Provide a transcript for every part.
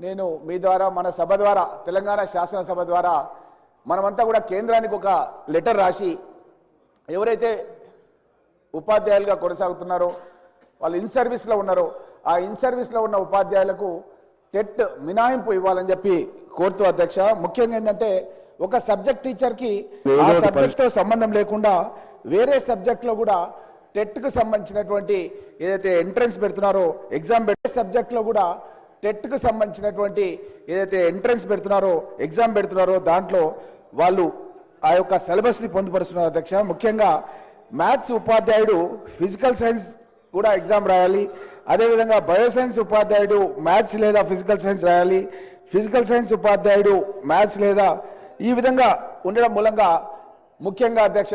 నేను మీ ద్వారా మన సభ ద్వారా తెలంగాణ శాసనసభ ద్వారా మనమంతా కూడా కేంద్రానికి ఒక లెటర్ రాసి ఎవరైతే ఉపాధ్యాయులుగా కొనసాగుతున్నారో వాళ్ళు ఇన్ సర్వీస్లో ఉన్నారో ఆ ఇన్ సర్వీస్లో ఉన్న ఉపాధ్యాయులకు టెట్ మినాయింపు ఇవ్వాలని చెప్పి కోరుతూ అధ్యక్ష. ముఖ్యంగా ఏంటంటే ఒక సబ్జెక్ట్ టీచర్కి ఆ సబ్జెక్ట్తో సంబంధం లేకుండా వేరే సబ్జెక్ట్లో కూడా టెట్కు సంబంధించినటువంటి ఏదైతే ఎంట్రన్స్ పెడుతున్నారో ఎగ్జామ్ పెట్టే సబ్జెక్ట్లో కూడా టెట్కు సంబంధించినటువంటి ఏదైతే ఎంట్రన్స్ పెడుతున్నారో ఎగ్జామ్ పెడుతున్నారో దాంట్లో వాళ్ళు ఆ యొక్క సిలబస్ని పొందుపరుస్తున్నారు అధ్యక్ష. ముఖ్యంగా మ్యాథ్స్ ఉపాధ్యాయుడు ఫిజికల్ సైన్స్ కూడా ఎగ్జామ్ రాయాలి. అదేవిధంగా బయోసైన్స్ ఉపాధ్యాయుడు మ్యాథ్స్ లేదా ఫిజికల్ సైన్స్ రాయాలి. ఫిజికల్ సైన్స్ ఉపాధ్యాయుడు మ్యాథ్స్ లేదా ఈ విధంగా ఉండడం మూలంగా ముఖ్యంగా అధ్యక్ష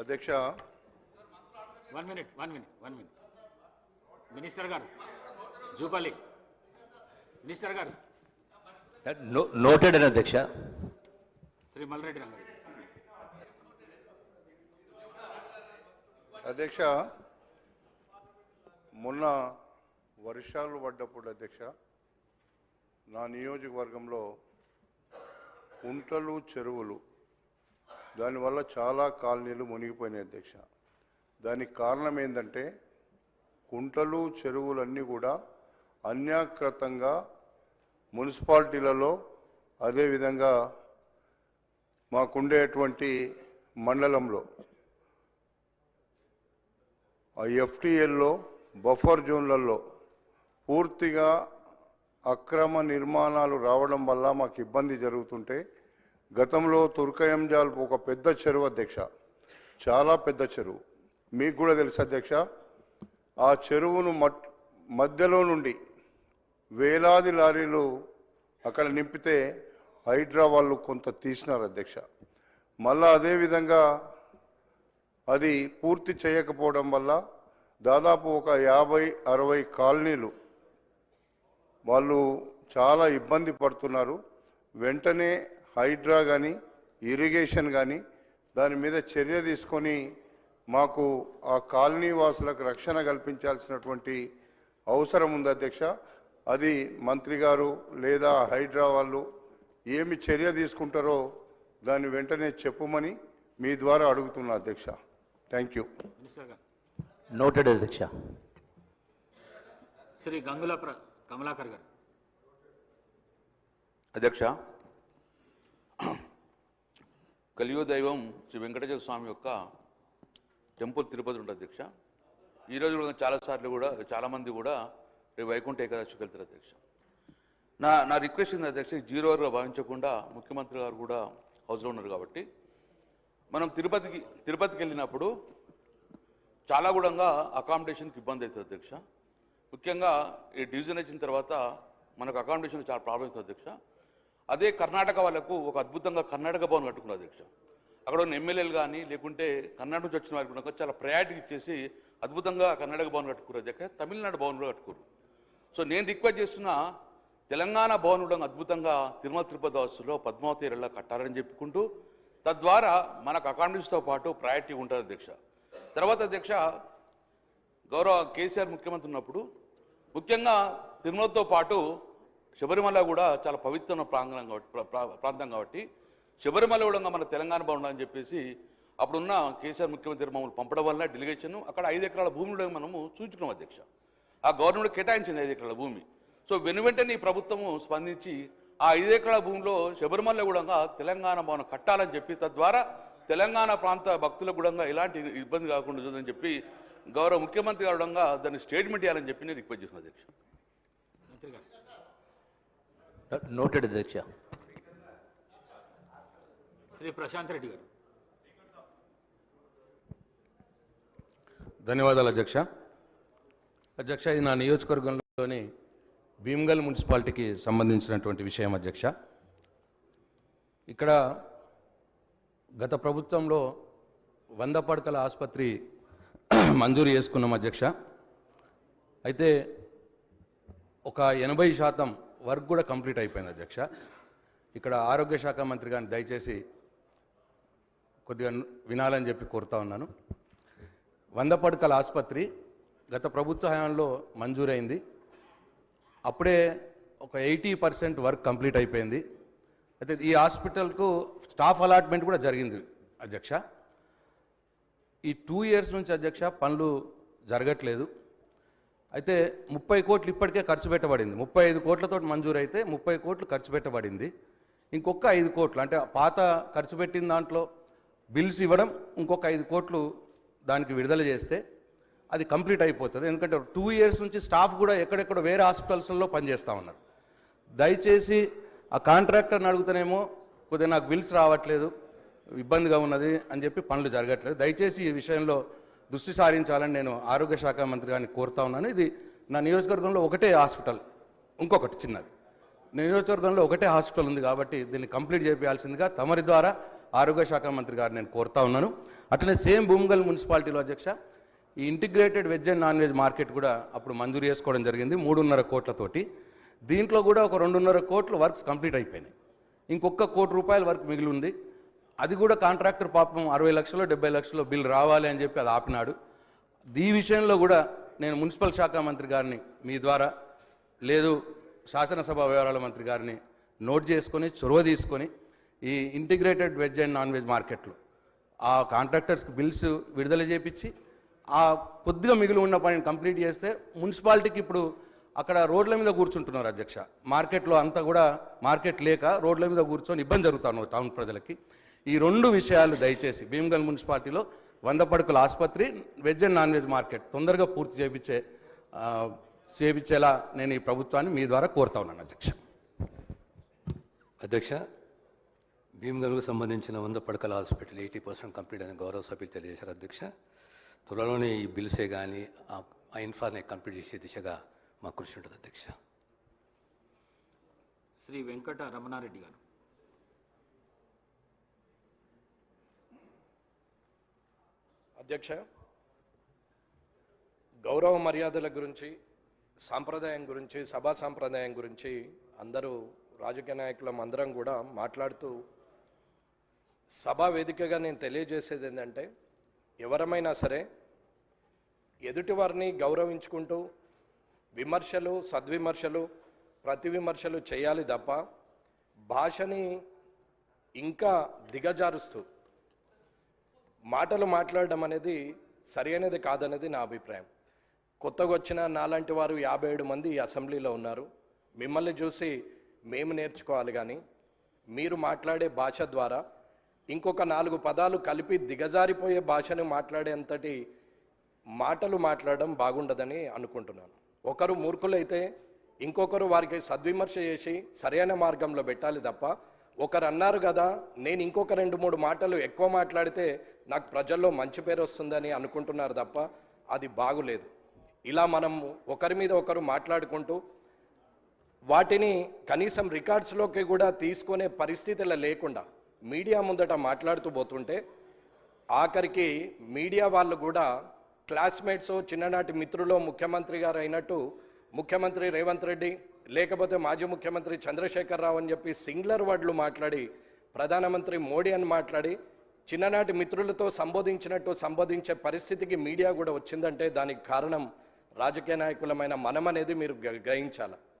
అధ్యక్ష. One minute one minute one minute. Minister గారు జూపల్లి. మినిస్టర్ గారు. నోటెడ్ అని అధ్యక్ష. శ్రీ మల్రెడ్డి రంగారెడ్డి అధ్యక్ష మొన్న వర్షాలు పడ్డప్పుడు అధ్యక్ష నా నియోజకవర్గంలో కుంటలు చెరువులు దానివల్ల చాలా కాలనీలు మునిగిపోయినాయి అధ్యక్ష. దానికి కారణం ఏంటంటే కుంటలు చెరువులన్నీ కూడా అన్యాకృతంగా మున్సిపాలిటీలలో అదేవిధంగా మాకుండేటువంటి మండలంలో ఆ ఎఫ్టీఎల్లో బఫర్ జోన్లలో పూర్తిగా అక్రమ నిర్మాణాలు రావడం వల్ల మాకు ఇబ్బంది జరుగుతుంటే గతంలో తుర్కయంజాల్ ఒక పెద్ద చెరువు అధ్యక్ష. చాలా పెద్ద చెరువు. మీకు కూడా తెలుసు అధ్యక్ష. ఆ చెరువును మట్ మధ్యలో నుండి వేలాది లారీలు అక్కడ నింపితే హైడ్రా వాళ్ళు కొంత తీసినారు అధ్యక్ష. మళ్ళా అదేవిధంగా అది పూర్తి చేయకపోవడం వల్ల దాదాపు ఒక యాభై అరవై కాలనీలు వాళ్ళు చాలా ఇబ్బంది పడుతున్నారు. వెంటనే హైడ్రా కానీ ఇరిగేషన్ కానీ దాని మీద చర్య తీసుకొని మాకు ఆ కాలనీ వాసులకు రక్షణ కల్పించాల్సినటువంటి అవసరం ఉంది అధ్యక్ష. అది మంత్రి గారు లేదా హైడ్రా వాళ్ళు ఏమి చర్య తీసుకుంటారో దాన్ని వెంటనే చెప్పమని మీ ద్వారా అడుగుతున్నా అధ్యక్ష. థ్యాంక్ యూ నోటెడ్ అధ్యక్ష. శ్రీ గంగుల కమలాకర్ గారు. అధ్యక్ష కలియుగ దైవం శ్రీ వెంకటేశ్వర స్వామి యొక్క టెంపుల్ తిరుపతి ఉంటుంది దీక్ష ఈరోజు కూడా చాలాసార్లు కూడా చాలామంది కూడా రేపు వైకుంఠ ఏకాదశికి వెళ్తారు అధ్యక్ష. నా నా రిక్వెస్ట్ ఉంది అధ్యక్ష జీరో అవర్గా భావించకుండా ముఖ్యమంత్రి గారు కూడా హౌస్లో ఉన్నారు కాబట్టి మనం తిరుపతికి తిరుపతికి వెళ్ళినప్పుడు చాలా కూడా అకామిడేషన్కి ఇబ్బంది అవుతుంది అధ్యక్ష. ముఖ్యంగా ఈ డివిజన్ వచ్చిన తర్వాత మనకు అకామిడేషన్ చాలా ప్రాబ్లం అవుతుంది అధ్యక్ష. అదే కర్ణాటక వాళ్ళకు ఒక అద్భుతంగా కర్ణాటక భవన్ కట్టుకున్నారు అధ్యక్ష. అక్కడ ఉన్న ఎమ్మెల్యేలు కానీ లేకుంటే కర్ణాటక నుంచి వచ్చిన వారికి కూడా చాలా ప్రయారిటీ ఇచ్చేసి అద్భుతంగా కర్ణాటక భవన్ కట్టుకున్నారు అధ్యక్ష. తమిళనాడు భవన్ కూడా కట్టుకోరు సో నేను రిక్వెస్ట్ చేస్తున్న తెలంగాణ భవన్ కూడా అద్భుతంగా తిరుమల తిరుపతి వాసులో పద్మావతి ఏరియాలో చెప్పుకుంటూ తద్వారా మనకు అకామిడేషన్తో పాటు ప్రయారిటీ ఉంటుంది అధ్యక్ష. తర్వాత అధ్యక్ష గౌరవ కేసీఆర్ ముఖ్యమంత్రి ఉన్నప్పుడు ముఖ్యంగా తిరుమలతో పాటు శబరిమల కూడా చాలా పవిత్ర ప్రాంగణం కాబట్టి ప్రా- ప్రాంతం కాబట్టి శబరిమల కూడా మన తెలంగాణ బాగుండాలని చెప్పేసి అప్పుడున్న కేసీఆర్ ముఖ్యమంత్రి మమ్మల్ని పంపడం వల్ల డెలిగేషన్ అక్కడ ఐదు ఎకరాల భూమిలో మనము చూచుకున్నాం అధ్యక్ష. ఆ గవర్నమెంట్ కేటాయించింది ఐదు ఎకరాల భూమి. సో వెను వెంటనే ఈ ప్రభుత్వము స్పందించి ఆ ఐదు ఎకరాల భూమిలో శబరిమల కూడా తెలంగాణ భవనం కట్టాలని చెప్పి తద్వారా తెలంగాణ ప్రాంత భక్తులకు కూడా ఎలాంటి ఇబ్బంది కాకుండా ఉంటుందని చెప్పి గౌరవ ముఖ్యమంత్రి గారు దాన్ని స్టేట్మెంట్ ఇవ్వాలని చెప్పి నేను రిక్వెస్ట్ చేసిన అధ్యక్ష. మంత్రి గారు. నోటెడ్ అధ్యక్ష. శ్రీ ప్రశాంత్ రెడ్డి గారు. ధన్యవాదాలు అధ్యక్ష. అధ్యక్ష ఇది నా నియోజకవర్గంలోని భీమ్గల్ మున్సిపాలిటీకి సంబంధించినటువంటి విషయం అధ్యక్ష. ఇక్కడ గత ప్రభుత్వంలో వంద పడకల ఆసుపత్రి మంజూరు చేసుకున్నాం అధ్యక్ష. అయితే ఒక ఎనభై శాతం వర్క్ కూడా కంప్లీట్ అయిపోయింది అధ్యక్ష. ఇక్కడ ఆరోగ్య శాఖ మంత్రి గారిని దయచేసి కొద్దిగా వినాలని చెప్పి కోరుతా ఉన్నాను. వంద పడకల ఆసుపత్రి గత ప్రభుత్వ హయాంలో మంజూరైంది. అప్పుడే ఒక ఎయిటీ పర్సెంట్ వర్క్ కంప్లీట్ అయిపోయింది. అయితే ఈ హాస్పిటల్కు స్టాఫ్ అలాట్మెంట్ కూడా జరిగింది అధ్యక్ష. ఈ టూ ఇయర్స్ నుంచి అధ్యక్ష పనులు జరగట్లేదు. అయితే ముప్పై కోట్లు ఇప్పటికే ఖర్చు పెట్టబడింది. ముప్పై ఐదు కోట్లతో మంజూరైతే ముప్పై కోట్లు ఖర్చు పెట్టబడింది. ఇంకొక ఐదు కోట్లు అంటే పాత ఖర్చు పెట్టిన దాంట్లో బిల్స్ ఇవ్వడం ఇంకొక ఐదు కోట్లు దానికి విడుదల చేస్తే అది కంప్లీట్ అయిపోతుంది. ఎందుకంటే టూ ఇయర్స్ నుంచి స్టాఫ్ కూడా ఎక్కడెక్కడ వేరే హాస్పిటల్స్లో పనిచేస్తూ ఉన్నారు. దయచేసి ఆ కాంట్రాక్టర్ని అడుగుతానేమో కొద్దిగా నాకు బిల్స్ రావట్లేదు ఇబ్బందిగా ఉన్నది అని చెప్పి పనులు జరగట్లేదు. దయచేసి ఈ విషయంలో దృష్టి సారించాలని నేను ఆరోగ్య శాఖ మంత్రి గారిని కోరుతా ఉన్నాను. ఇది నా నియోజకవర్గంలో ఒకటే హాస్పిటల్ ఇంకొకటి చిన్నది. నియోజకవర్గంలో ఒకటే హాస్పిటల్ ఉంది కాబట్టి దీన్ని కంప్లీట్ చేయాల్సిందిగా తమరి ద్వారా ఆరోగ్య శాఖ మంత్రి గారిని నేను కోరుతా ఉన్నాను. అట్లనే సేమ్ భూమిగల్ మున్సిపాలిటీలో అధ్యక్ష ఈ integrated veg and non veg market కూడా అప్పుడు మంజూరు చేసుకోవడం జరిగింది మూడున్నర కోట్లతోటి. దీంట్లో కూడా ఒక రెండున్నర కోట్ల వర్క్స్ కంప్లీట్ అయిపోయినాయి. ఇంకొక కోటి రూపాయల వర్క్ మిగిలి ఉంది. అది కూడా కాంట్రాక్టర్ పాపం అరవై లక్షలు డెబ్బై లక్షలు బిల్ రావాలి అని చెప్పి అది ఆపినాడు. ఈ విషయంలో కూడా నేను మున్సిపల్ శాఖ మంత్రి గారిని మీ ద్వారా లేదు శాసనసభ వ్యవహారాల మంత్రి గారిని నోట్ చేసుకొని చొరవ తీసుకొని ఈ integrated veg and non veg మార్కెట్లు ఆ కాంట్రాక్టర్స్కి బిల్స్ విడుదల చేపించి ఆ కొద్దిగా మిగిలి ఉన్న పనిని కంప్లీట్ చేస్తే మున్సిపాలిటీకి ఇప్పుడు అక్కడ రోడ్ల మీద కూర్చుంటున్నారు అధ్యక్ష. మార్కెట్లో అంతా కూడా మార్కెట్ లేక రోడ్ల మీద కూర్చొని ఇబ్బంది జరుగుతాను టౌన్ ప్రజలకి. ఈ రెండు విషయాలు దయచేసి భీమగల్ మున్సిపాలిటీలో వంద పడుకుల ఆసుపత్రి veg and non veg market తొందరగా పూర్తి చేపించే ఆ, చేపించేలా నేను ఈ ప్రభుత్వాన్ని మీ ద్వారా కోరుతా ఉన్నాను అధ్యక్ష. అధ్యక్ష భీమగల్కు సంబంధించిన వంద పడకల హాస్పిటల్ ఎయిటీ పర్సెంట్ కంప్లీట్ అని గౌరవ సభ్యులు తెలియజేశారు అధ్యక్ష. త్వరలోనే ఈ బిల్సే కానీ ఆ ఇన్ఫార్నే కంప్లీట్ చేసే దిశగా మా కృషి ఉంటుంది అధ్యక్ష. శ్రీ వెంకట రమణారెడ్డి గారు. అధ్యక్ష గౌరవ మర్యాదల గురించి సాంప్రదాయం గురించి సభా సాంప్రదాయం గురించి అందరూ రాజకీయ నాయకులం అందరం కూడా మాట్లాడుతూ సభా వేదికగా నేను తెలియజేసేది ఏంటంటే ఎవరమైనా సరే ఎదుటి వారిని గౌరవించుకుంటూ విమర్శలు సద్విమర్శలు ప్రతి విమర్శలు చేయాలి తప్ప భాషని ఇంకా దిగజారుస్తూ మాటలు మాట్లాడడం అనేది సరైనది కాదనేది నా అభిప్రాయం. కొత్తగా వచ్చిన నాలాంటి వారు యాభై ఏడు మంది ఈ అసెంబ్లీలో ఉన్నారు. మిమ్మల్ని చూసి మేము నేర్చుకోవాలి కానీ మీరు మాట్లాడే భాష ద్వారా ఇంకొక నాలుగు పదాలు కలిపి దిగజారిపోయే భాషను మాట్లాడేంతటి మాటలు మాట్లాడడం బాగుండదని అనుకుంటున్నాను. ఒకరు మూర్ఖులైతే ఇంకొకరు వారికి సద్విమర్శ చేసి సరైన మార్గంలో పెట్టాలి తప్ప ఒకరు అన్నారు కదా నేను ఇంకొక రెండు మూడు మాటలు ఎక్కువ మాట్లాడితే నాకు ప్రజల్లో మంచి పేరు వస్తుందని అనుకుంటున్నారు తప్ప అది బాగులేదు. ఇలా మనం ఒకరి మీద ఒకరు మాట్లాడుకుంటూ వాటిని కనీసం రికార్డ్స్లోకి కూడా తీసుకునే పరిస్థితులు లేకుండా మీడియా ముందట మాట్లాడుతూ పోతుంటే ఆఖరికి మీడియా వాళ్ళు కూడా క్లాస్మేట్స్ చిన్ననాటి మిత్రులు ముఖ్యమంత్రి గారు అయినట్టు ముఖ్యమంత్రి రేవంత్ రెడ్డి లేకపోతే మాజీ ముఖ్యమంత్రి చంద్రశేఖరరావు అని చెప్పి సింగులర్ వర్డ్లు మాట్లాడి ప్రధానమంత్రి మోడీ అని మాట్లాడి చిన్ననాటి మిత్రులతో సంబోధించినట్టు సంబోధించే పరిస్థితికి మీడియా కూడా వచ్చిందంటే దానికి కారణం రాజకీయ నాయకులమైన మనం అనేది మీరు గ్రహించాలి